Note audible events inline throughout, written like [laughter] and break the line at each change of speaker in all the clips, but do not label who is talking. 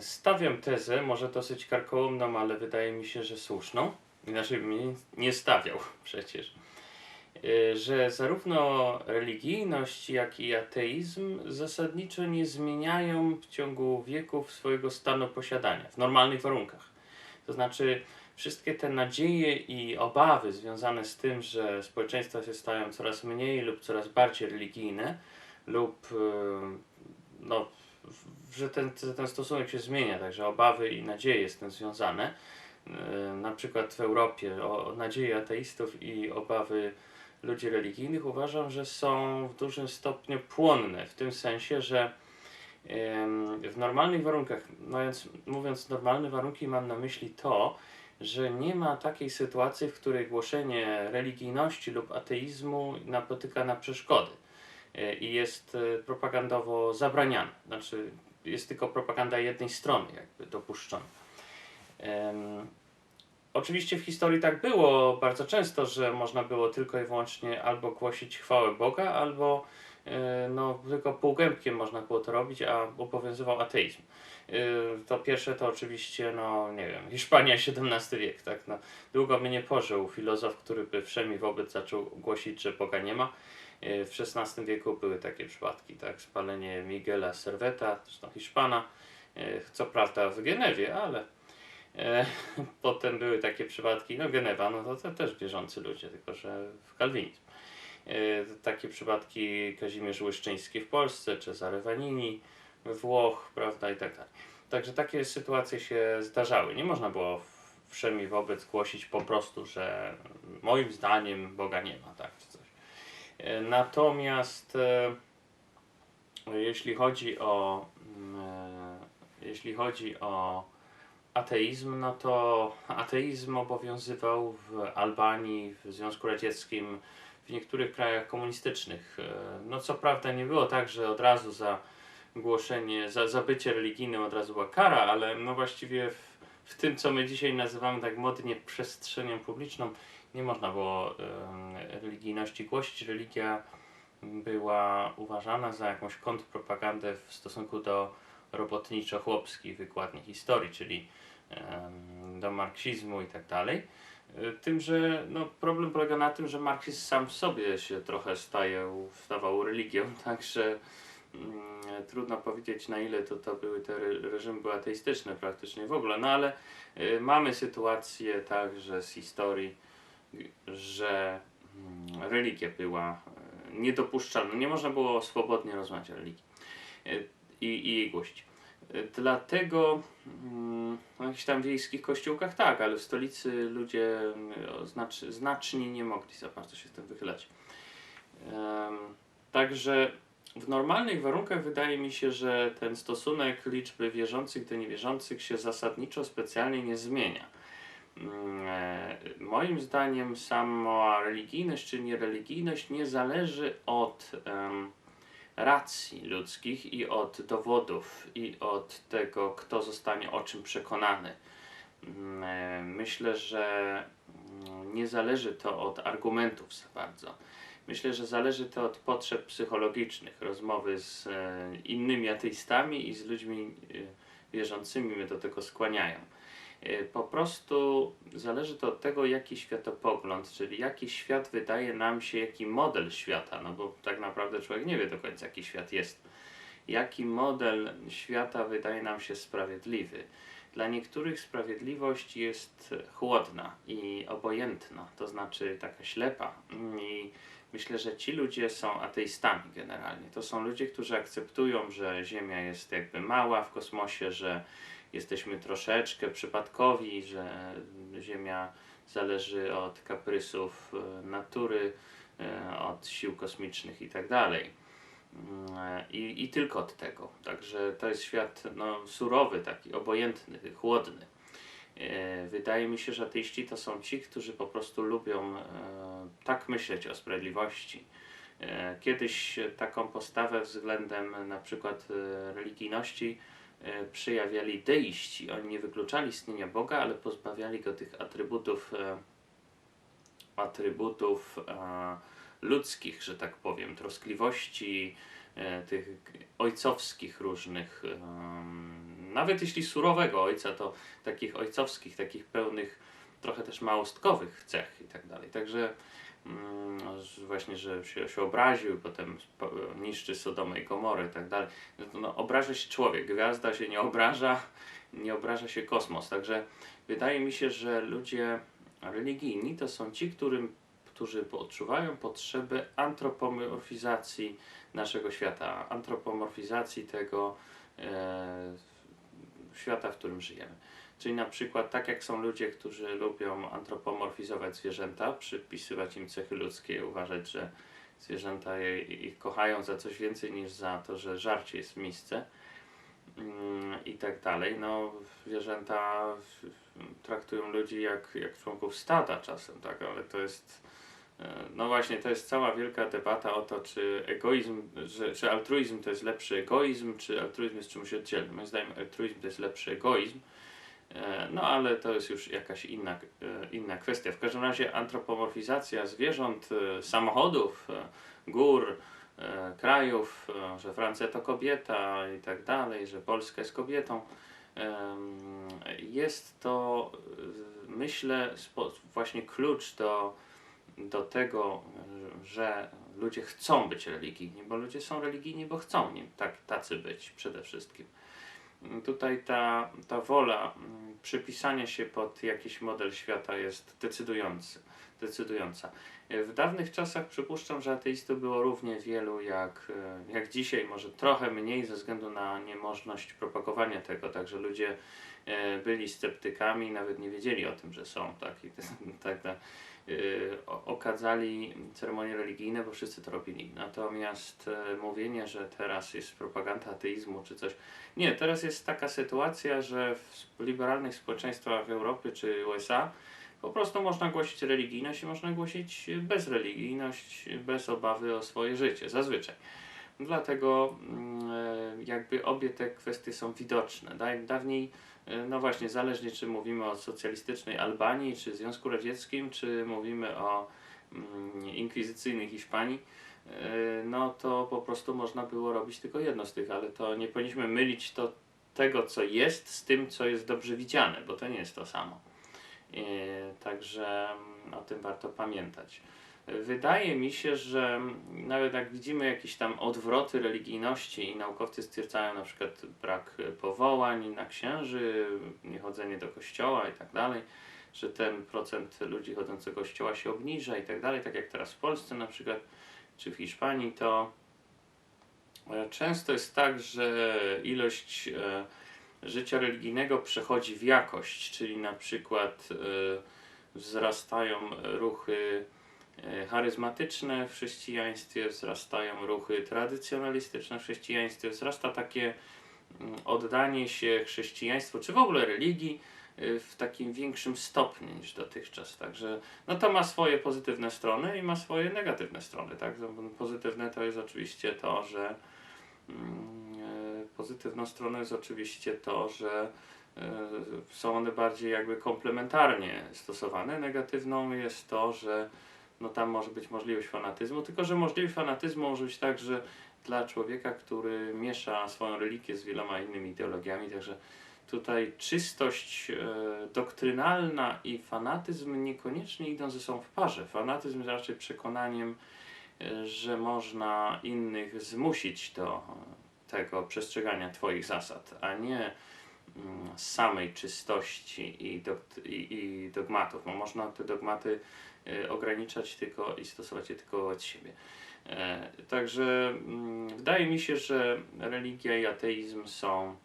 Stawiam tezę, może dosyć karkołomną, ale wydaje mi się, że słuszną. Inaczej bym nie stawiał [laughs] przecież. E, Że zarówno religijność, jak i ateizm zasadniczo nie zmieniają w ciągu wieków swojego stanu posiadania w normalnych warunkach. To znaczy, wszystkie te nadzieje i obawy związane z tym, że społeczeństwa się stają coraz mniej lub coraz bardziej religijne, lub e, no, że ten, ten stosunek się zmienia, także obawy i nadzieje z tym związane. E, Na przykład w Europie o, nadzieje ateistów i obawy ludzi religijnych uważam, że są w dużym stopniu płonne, w tym sensie, że w normalnych warunkach, mówiąc, mówiąc normalne warunki, mam na myśli to, że nie ma takiej sytuacji, w której głoszenie religijności lub ateizmu napotyka na przeszkody i jest e, propagandowo zabraniane. Znaczy, jest tylko propaganda jednej strony, jakby dopuszczona. Em, Oczywiście w historii tak było bardzo często, że można było tylko i wyłącznie albo głosić chwałę Boga, albo e, no, tylko półgębkiem można było to robić, a obowiązywał ateizm. E, To pierwsze to oczywiście, no nie wiem, Hiszpania XVII wiek, tak? No, długo mnie nie pożył filozof, który by wszemi wobec zaczął głosić, że Boga nie ma. E, W XVI wieku były takie przypadki, tak? Spalenie Miguela Serveta, zresztą Hiszpana, e, co prawda w Genewie, ale E, [laughs] Potem były takie przypadki, no Genewa, no to, to też wierzący ludzie, tylko że w kalwinizm. Takie przypadki Kazimierz Łyszczyński w Polsce, Cezary Vanini we Włoch, prawda, i tak dalej. Także takie sytuacje się zdarzały. Nie można było wszemi wobec głosić po prostu, że moim zdaniem Boga nie ma, tak, Natomiast e, jeśli chodzi o mm, e, jeśli chodzi o ateizm, no to ateizm obowiązywał w Albanii, w Związku Radzieckim, w niektórych krajach komunistycznych. E, No co prawda nie było tak, że od razu za głoszenie, za, za bycie religijnym od razu była kara, ale no właściwie w, w tym, co my dzisiaj nazywamy tak modnie przestrzenią publiczną, nie można było religijności głosić. Religia była uważana za jakąś kontrpropagandę w stosunku do robotniczo-chłopskiej wykładni historii, czyli do marksizmu i tak dalej. Tym, że no, problem polega na tym, że marksizm sam w sobie się trochę staje, stawał religią, [laughs] także mm, trudno powiedzieć na ile to, to były te re- reżimy były ateistyczne praktycznie w ogóle, no ale y, mamy sytuację także z historii, że mm, religia była y, niedopuszczalna, nie można było swobodnie rozmawiać o religii y, i, i jej głosić. Y, Dlatego mm, w jakichś tam wiejskich kościółkach tak, ale w stolicy ludzie mm, znacz, znaczni nie mogli za bardzo się z tym wychylać. Także w normalnych warunkach wydaje mi się, że ten stosunek liczby wierzących do niewierzących się zasadniczo specjalnie nie zmienia. Mm, e, Moim zdaniem sama religijność czy niereligijność nie zależy od em, racji ludzkich i od dowodów i od tego, kto zostanie o czym przekonany. Mm, e, Myślę, że mm, nie zależy to od argumentów za bardzo. Myślę, że zależy to od potrzeb psychologicznych, rozmowy z e, innymi ateistami i z ludźmi wierzącymi mnie do tego skłaniają. E, Po prostu zależy to od tego, jaki światopogląd, czyli jaki świat wydaje nam się, jaki model świata, no bo tak naprawdę człowiek nie wie do końca, jaki świat jest. Jaki model świata wydaje nam się sprawiedliwy. Dla niektórych sprawiedliwość jest chłodna i obojętna, to znaczy taka ślepa. I myślę, że ci ludzie są ateistami generalnie. To są ludzie, którzy akceptują, że Ziemia jest jakby mała w kosmosie, że jesteśmy troszeczkę przypadkowi, że Ziemia zależy od kaprysów e, natury, e, od sił kosmicznych i tak e, I, I tylko od tego. Także to jest świat no, surowy, taki obojętny, chłodny. Wydaje mi się, że ateiści to są ci, którzy po prostu lubią tak myśleć o sprawiedliwości. Kiedyś taką postawę względem na przykład religijności e, przejawiali deiści. Oni nie wykluczali istnienia Boga, ale pozbawiali go tych atrybutów, e, atrybutów e, ludzkich, że tak powiem, troskliwości, tych ojcowskich różnych nawet jeśli surowego ojca, to takich ojcowskich, takich pełnych, trochę też małostkowych cech i tak dalej. Także że właśnie, że się, się obraził, potem niszczy Sodomę i Gomorę i tak dalej. No, no, obraża się człowiek, gwiazda się nie obraża, nie obraża się kosmos. Także wydaje mi się, że ludzie religijni to są ci, którym, którzy odczuwają potrzebę antropomorfizacji naszego świata, antropomorfizacji tego e, świata, w którym żyjemy. Czyli na przykład tak jak są ludzie, którzy lubią antropomorfizować zwierzęta, przypisywać im cechy ludzkie, uważać, że zwierzęta je, ich kochają za coś więcej niż za to, że żarcie jest w misce mm, i tak dalej. No, zwierzęta traktują ludzi jak, jak członków stada czasem, tak, ale to jest e, no właśnie, to jest cała wielka debata o to, czy egoizm, że, czy altruizm to jest lepszy egoizm, czy altruizm jest czymś oddzielnym. Moim zdaniem altruizm to jest lepszy egoizm, no ale to jest już jakaś inna, e, inna kwestia. W każdym razie antropomorfizacja zwierząt, e, samochodów, e, gór, e, krajów, e, że Francja to kobieta i tak dalej, że Polska jest kobietą. Jest to, e, myślę, właśnie klucz do, do tego, e, że ludzie chcą być religijni, bo ludzie są religijni, bo chcą nim tak, tacy być przede wszystkim. Tutaj ta, ta wola mm, przypisania się pod jakiś model świata jest decydujący, decydująca. E, W dawnych czasach przypuszczam, że ateistów było równie wielu jak, e, jak dzisiaj, może trochę mniej ze względu na niemożność propagowania tego, także ludzie e, byli sceptykami, nawet nie wiedzieli o tym, że są tak, i [laughs] tak, tak y, o- okadzali ceremonie religijne, bo wszyscy to robili. Natomiast e, mówienie, że teraz jest propaganda ateizmu czy coś, nie, teraz jest taka sytuacja, że w liberalnych społeczeństwach Europy czy USA po prostu można głosić religijność i można głosić bezreligijność, bez obawy o swoje życie, zazwyczaj. Dlatego mm, e, jakby obie te kwestie są widoczne. Da- Dawniej, no właśnie, zależnie czy mówimy o socjalistycznej Albanii, czy Związku Radzieckim, czy mówimy o mm, inkwizycyjnej Hiszpanii, e, no to po prostu można było robić tylko jedno z tych, ale to nie powinniśmy mylić to tego, co jest, z tym, co jest dobrze widziane, bo to nie jest to samo. E, Także mm, o tym warto pamiętać. Wydaje mi się, że nawet jak widzimy jakieś tam odwroty religijności i naukowcy stwierdzają na przykład brak powołań na księży, niechodzenie do kościoła i tak dalej, że ten procent ludzi chodzących do kościoła się obniża i tak dalej, tak jak teraz w Polsce na przykład, czy w Hiszpanii, to e, często jest tak, że ilość e, życia religijnego przechodzi w jakość, czyli na przykład e, wzrastają ruchy charyzmatyczne w chrześcijaństwie, wzrastają ruchy tradycjonalistyczne w chrześcijaństwie, wzrasta takie mm, oddanie się chrześcijaństwu, czy w ogóle religii y, w takim większym stopniu niż dotychczas. Także no to ma swoje pozytywne strony i ma swoje negatywne strony. Tak? No, Pozytywne to jest oczywiście to, że mm, e, pozytywną stroną jest oczywiście to, że e, są one bardziej jakby komplementarnie stosowane. Negatywną jest to, że no tam może być możliwość fanatyzmu, tylko że możliwość fanatyzmu może być tak, że dla człowieka, który miesza swoją religię z wieloma innymi ideologiami, także tutaj czystość e, doktrynalna i fanatyzm niekoniecznie idą ze sobą w parze. Fanatyzm jest raczej przekonaniem, e, że można innych zmusić do e, tego przestrzegania Twoich zasad, a nie mm, samej czystości i, dokt- i, i dogmatów. Bo można te dogmaty ograniczać tylko i stosować je tylko wobec siebie. E, Także mm, wydaje mi się, że religia i ateizm są e,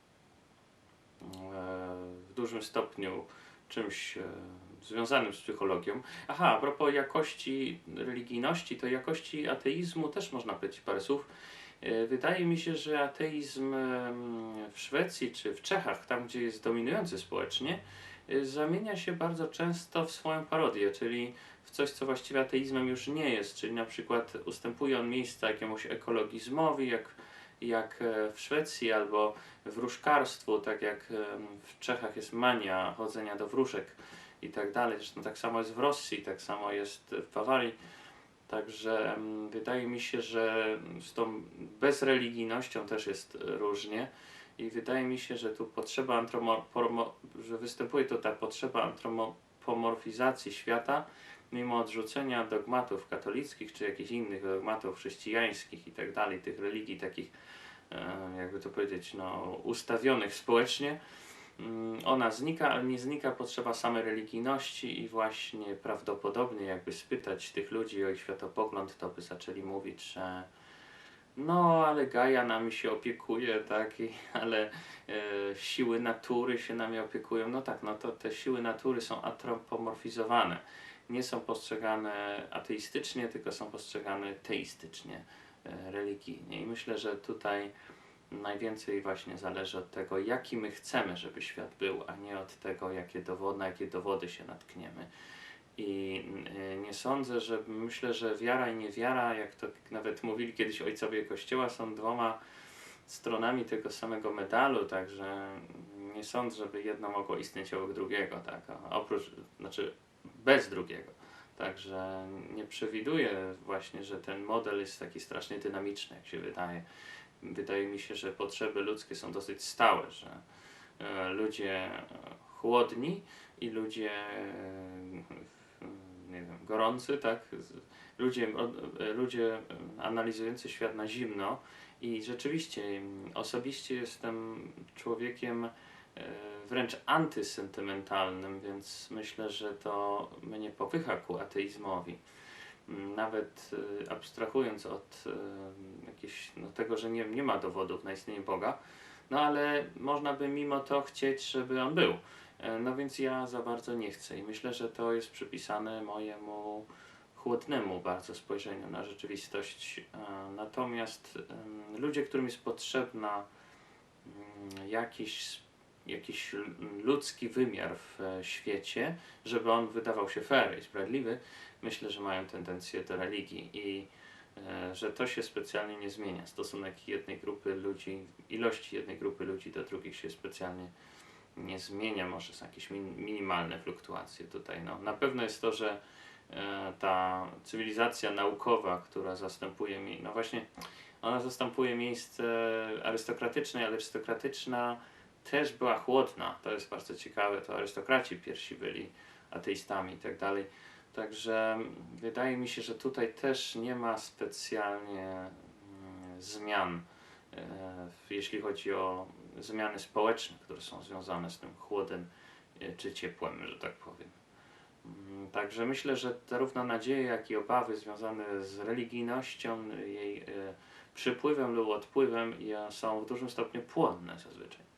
w dużym stopniu czymś e, związanym z psychologią. Aha, a propos jakości religijności, to jakości ateizmu też można powiedzieć parę słów. E, Wydaje mi się, że ateizm w Szwecji czy w Czechach, tam gdzie jest dominujący społecznie, e, zamienia się bardzo często w swoją parodię, czyli w coś, co właściwie ateizmem już nie jest, czyli na przykład ustępuje on miejsca jakiemuś ekologizmowi, jak, jak e, w Szwecji, albo wróżkarstwu, tak jak em, w Czechach jest mania chodzenia do wróżek i tak dalej. Zresztą tak samo jest w Rosji, tak samo jest w Bawarii. Także em, wydaje mi się, że z tą bezreligijnością też jest różnie I wydaje mi się, że tu potrzeba antromo- że występuje tu ta potrzeba antropomorfizacji świata, mimo odrzucenia dogmatów katolickich czy jakichś innych dogmatów chrześcijańskich i tak dalej, tych religii takich, e, jakby to powiedzieć, no, ustawionych społecznie, mm, ona znika, ale nie znika potrzeba samej religijności i właśnie prawdopodobnie jakby spytać tych ludzi o ich światopogląd, to by zaczęli mówić, że no, ale Gaja nami się opiekuje, tak, i, ale e, siły natury się nami opiekują. No tak, no to te siły natury są antropomorfizowane. Nie są postrzegane ateistycznie, tylko są postrzegane teistycznie, e, religijnie. I myślę, że tutaj najwięcej właśnie zależy od tego, jaki my chcemy, żeby świat był, a nie od tego, jakie dowody, na jakie dowody się natkniemy. I y, nie sądzę, że myślę, że wiara i niewiara, jak to nawet mówili kiedyś ojcowie Kościoła, są dwoma stronami tego samego medalu, także nie sądzę, żeby jedno mogło istnieć obok drugiego, tak, oprócz, znaczy bez drugiego. Także nie przewiduję właśnie, że ten model jest taki strasznie dynamiczny, jak się wydaje. Wydaje mi się, że potrzeby ludzkie są dosyć stałe, że e, ludzie chłodni i ludzie e, nie wiem, gorący, tak? Ludzie, e, ludzie analizujący świat na zimno i rzeczywiście mm, osobiście jestem człowiekiem e, wręcz antysentymentalnym, więc myślę, że to mnie popycha ku ateizmowi. Mm, Nawet e, abstrahując od jakieś, no, tego, że nie, nie ma dowodów na istnienie Boga, no ale można by mimo to chcieć, żeby on był. E, No więc ja za bardzo nie chcę i myślę, że to jest przypisane mojemu chłodnemu bardzo spojrzeniu na rzeczywistość. E, Natomiast ludzie, którym jest potrzebna mm, jakiś, jakiś ludzki wymiar w e, świecie, żeby on wydawał się fair i sprawiedliwy, myślę, że mają tendencję do religii i że to się specjalnie nie zmienia. Stosunek jednej grupy ludzi, ilości jednej grupy ludzi do drugich się specjalnie nie zmienia, może są jakieś min, minimalne fluktuacje tutaj. No, na pewno jest to, że e, ta cywilizacja naukowa, która zastępuje, mi- no właśnie, ona zastępuje miejsce arystokratycznej, ale arystokratyczna też była chłodna. To jest bardzo ciekawe, to arystokraci pierwsi byli ateistami i tak dalej. Także wydaje mi się, że tutaj też nie ma specjalnie mm, zmian, e, jeśli chodzi o zmiany społeczne, które są związane z tym chłodem e, czy ciepłem, że tak powiem. Mm, Także myślę, że zarówno nadzieje, jak i obawy związane z religijnością, jej e, przypływem lub odpływem są w dużym stopniu płonne zazwyczaj.